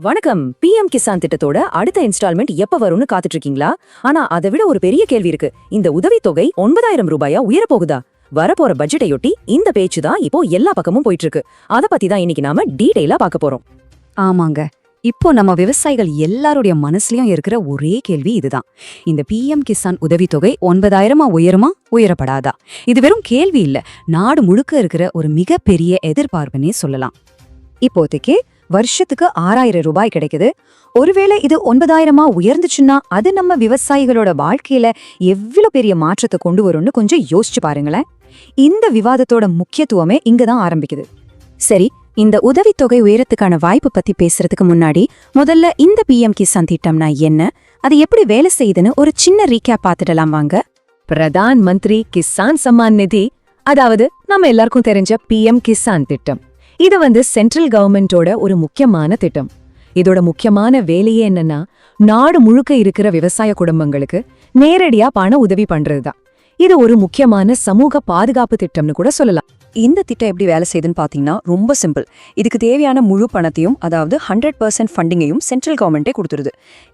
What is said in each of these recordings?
வணக்கம். பிஎம் கிசான் திட்டத்தோட அடுத்த இன்ஸ்டால்மெண்ட் எப்ப வரும்னு காத்துட்டு இருக்கீங்களா ஆனா அதை விட ஒரு பெரிய கேள்வி இருக்கு. இந்த உதவித்தொகை ஒன்பதாயிரம் ரூபாயா உயரப்போகுதா? வரப்போற பட்ஜெட்டையொட்டி இந்த பேச்சு தான் இப்போ எல்லா பக்கமும் போயிட்டு இருக்கு அதை பத்தி தான் இன்னைக்கு நாம டீடைலா பார்க்க போறோம். ஆமாங்க. இப்போ நம்ம விவசாயிகள் எல்லாருடைய மனசுலயும் இருக்கிற ஒரே கேள்வி இதுதான். இந்த பிஎம் கிசான் உதவித்தொகை ஒன்பதாயிரமா உயருமா உயரப்படாதா? இது வெறும் கேள்வி இல்ல. நாடு முழுக்க இருக்கிற ஒரு மிகப்பெரிய எதிர்பார்ப்புனே சொல்லலாம். இப்போதைக்கு வருஷத்துக்கு ஆறாயிரம் ரூபாய் கிடைக்குது. ஒருவேளை இது ஒன்பதாயிரமா உயர்ந்துச்சுன்னா அது நம்ம விவசாயிகளோட வாழ்க்கையில எவ்வளவு பெரிய மாற்றத்தை கொண்டு வரும்னு கொஞ்சம் யோசிச்சு பாருங்களேன். இந்த விவாதத்தோட முக்கியத்துவமே இங்கதான் ஆரம்பிக்குது. சரி இந்த உதவித்தொகை உயரத்துக்கான வாய்ப்பு பத்தி பேசுறதுக்கு முன்னாடி முதல்ல இந்த பிஎம் கிசான் திட்டம்னா என்ன? அது எப்படி வேலை செய்யுதுன்னு ஒரு சின்ன ரீகேப் பார்த்துடலாம் வாங்க. பிரதான் மந்திரி கிசான் சம்மான் நிதி அதாவது நம்ம எல்லாருக்கும் தெரிஞ்ச பிஎம் கிசான் திட்டம். இது வந்து சென்ட்ரல் கவர்மெண்டோட ஒரு முக்கியமான திட்டம். இதோட முக்கியமான வேலையே என்னன்னா நாடு முழுக்க இருக்கிற விவசாய குடும்பங்களுக்கு நேரடியா பண உதவி பண்றதுதான். இது ஒரு முக்கியமான சமூக பாதுகாப்பு திட்டம்னு கூட சொல்லலாம். இந்த திட்டம் எப்படி வேலை செய்யுதுன்னு பார்த்தீங்கன்னா ரொம்ப சிம்பிள் இதுக்கு தேவையான முழு பணத்தையும் அதாவது ஹண்ட்ரட் பர்சன்ட் ஃபண்டிங்கையும் சென்ட்ரல் கவர்மெண்ட்டே கொடுத்துருது.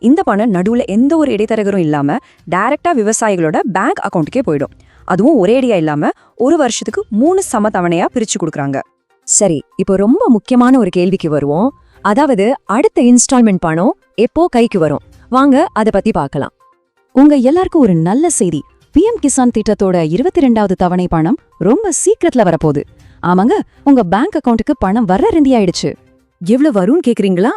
இந்த பணம் நடுவில் எந்த ஒரு இடைத்தரகரும் இல்லாமல் டைரக்டா விவசாயிகளோட பேங்க் அக்கௌண்ட்டுக்கே போயிடும். அதுவும் ஒரேடியா இல்லாமல் ஒரு வருஷத்துக்கு மூணு சம தவணையாக பிரிச்சு கொடுக்குறாங்க. சரி இப்போ ரொம்ப முக்கியமான ஒரு கேள்விக்கு வருவோம். அதாவது அடுத்த இன்ஸ்டால்மெண்ட் பணம் எப்போ கைக்கு வரும்? வாங்க அத பத்தி பார்க்கலாம். உங்க எல்லாருக்கும் ஒரு நல்ல செய்தி. பிஎம் கிசான் திட்டத்தோட இருபத்தி ரெண்டாவது தவணை பணம் ரொம்ப சீக்கிரத்துல வரப்போகுது. ஆமாங்க உங்க பேங்க் அக்கவுண்ட்டுக்கு பணம் வர ரெண்டி ஆயிடுச்சு. எவ்வளவு வரும்னு கேக்குறீங்களா?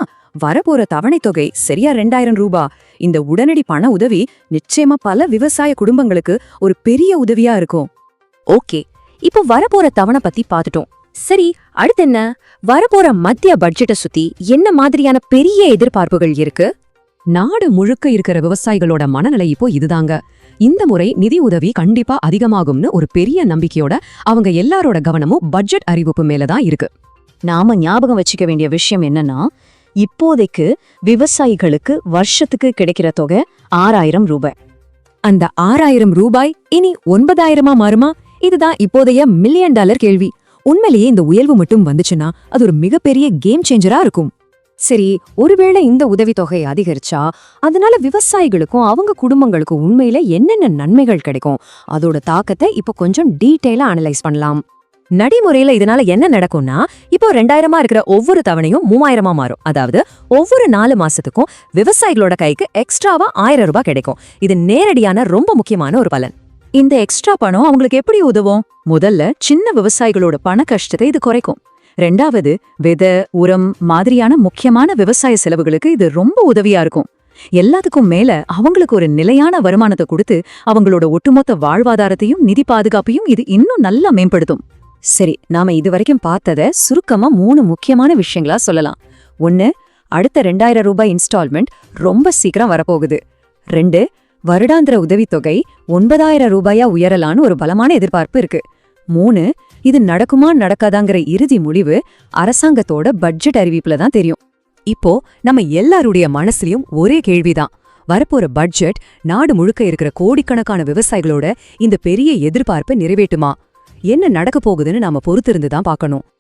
வரப்போற தவணை தொகை சரியா ரெண்டாயிரம் ரூபா. இந்த உடனடி பண உதவி நிச்சயமா பல விவசாய குடும்பங்களுக்கு ஒரு பெரிய உதவியா இருக்கும். ஓகே இப்போ வரப்போற தவணை பத்தி பார்த்துட்டோம். சரி அடுத்து என்ன? வரப்போற மத்திய பட்ஜெட்டை சுத்தி என்ன மாதிரியான பெரிய எதிர்பார்ப்புகள் இருக்கு? நாடு முழுக்க இருக்கிற விவசாயிகளோட மனநிலை இப்போ இதுதாங்க. இந்த முறை நிதி உதவி கண்டிப்பா அதிகமாகும்னு ஒரு பெரிய நம்பிக்கையோட அவங்க எல்லாரோட கவனமும் பட்ஜெட் அறிவிப்பு மேலதான் இருக்கு. நாம ஞாபகம் வச்சுக்க வேண்டிய விஷயம் என்னன்னா இப்போதைக்கு விவசாயிகளுக்கு வருஷத்துக்கு கிடைக்கிற தொகை ஆறாயிரம் ரூபாய். அந்த ஆறாயிரம் ரூபாய் இனி ஒன்பதாயிரமா மாறுமா? இதுதான் இப்போதைய மில்லியன் டாலர் கேள்வி. உண்மையிலேயே இந்த உயர்வு மட்டும் வந்துச்சுன்னா அது ஒரு மிகப்பெரிய கேம் சேஞ்சரா இருக்கும். சரி ஒருவேளை இந்த உதவித்தொகை அதிகரிச்சா அதனால விவசாயிகளுக்கும் அவங்க குடும்பங்களுக்கும் உண்மையில என்னென்ன நன்மைகள் கிடைக்கும்? அதோட தாக்கத்தை இப்போ கொஞ்சம் டீட்டெயிலா அனலைஸ் பண்ணலாம். நடைமுறையில இதனால என்ன நடக்கும்னா இப்போ ரெண்டாயிரமா இருக்கிற ஒவ்வொரு தவணையும் மூவாயிரமா மாறும். அதாவது ஒவ்வொரு நாலு மாசத்துக்கும் விவசாயிகளோட கைக்கு எக்ஸ்ட்ராவா ஆயிரம் ரூபாய் கிடைக்கும். இது நேரடியான ரொம்ப முக்கியமான ஒரு பலன். இந்த எக்ஸ்ட்ரா பணம் அவங்களுக்கு எப்படி உதவும்? முதல்ல சின்ன விவசாயிகளோட பண கஷ்டத்தை இது குறைக்கும். ரெண்டாவது விதை உரம் மாதிரியான முக்கியமான விவசாய செலவுகளுக்கு இது ரொம்ப உதவியா இருக்கும். எல்லாத்துக்கும் மேல அவங்களுக்கு ஒரு நிலையான வருமானத்தை கொடுத்து அவங்களோட ஒட்டுமொத்த வாழ்வாதாரத்தையும் நிதி பாதுகாப்பையும் இது இன்னும் நல்லா மேம்படுத்தும். சரி நாம இதுவரைக்கும் பார்த்தத சுருக்கமா மூணு முக்கியமான விஷயங்களா சொல்லலாம். ஒன்னு அடுத்த ரெண்டாயிரம் ரூபாய் இன்ஸ்டால்மெண்ட் ரொம்ப சீக்கிரம் வரப்போகுது. ரெண்டு வருடாந்திர உதவித்தொகை ஒன்பதாயிரம் ரூபாயா உயரலான்னு ஒரு பலமான எதிர்பார்ப்பு இருக்கு. மூணு இது நடக்குமா நடக்காதாங்கிற இறுதி முடிவு அரசாங்கத்தோட பட்ஜெட் அறிவிப்புல தான் தெரியும். இப்போ நம்ம எல்லாருடைய மனசுலயும் ஒரே கேள்விதான். வரப்போற பட்ஜெட் நாடு முழுக்க இருக்கிற கோடிக்கணக்கான விவசாயிகளோட இந்த பெரிய எதிர்பார்ப்பை நிறைவேட்டுமா என்ன நடக்க போகுதுன்னு நாம பொறுத்திருந்து தான் பார்க்கணும்.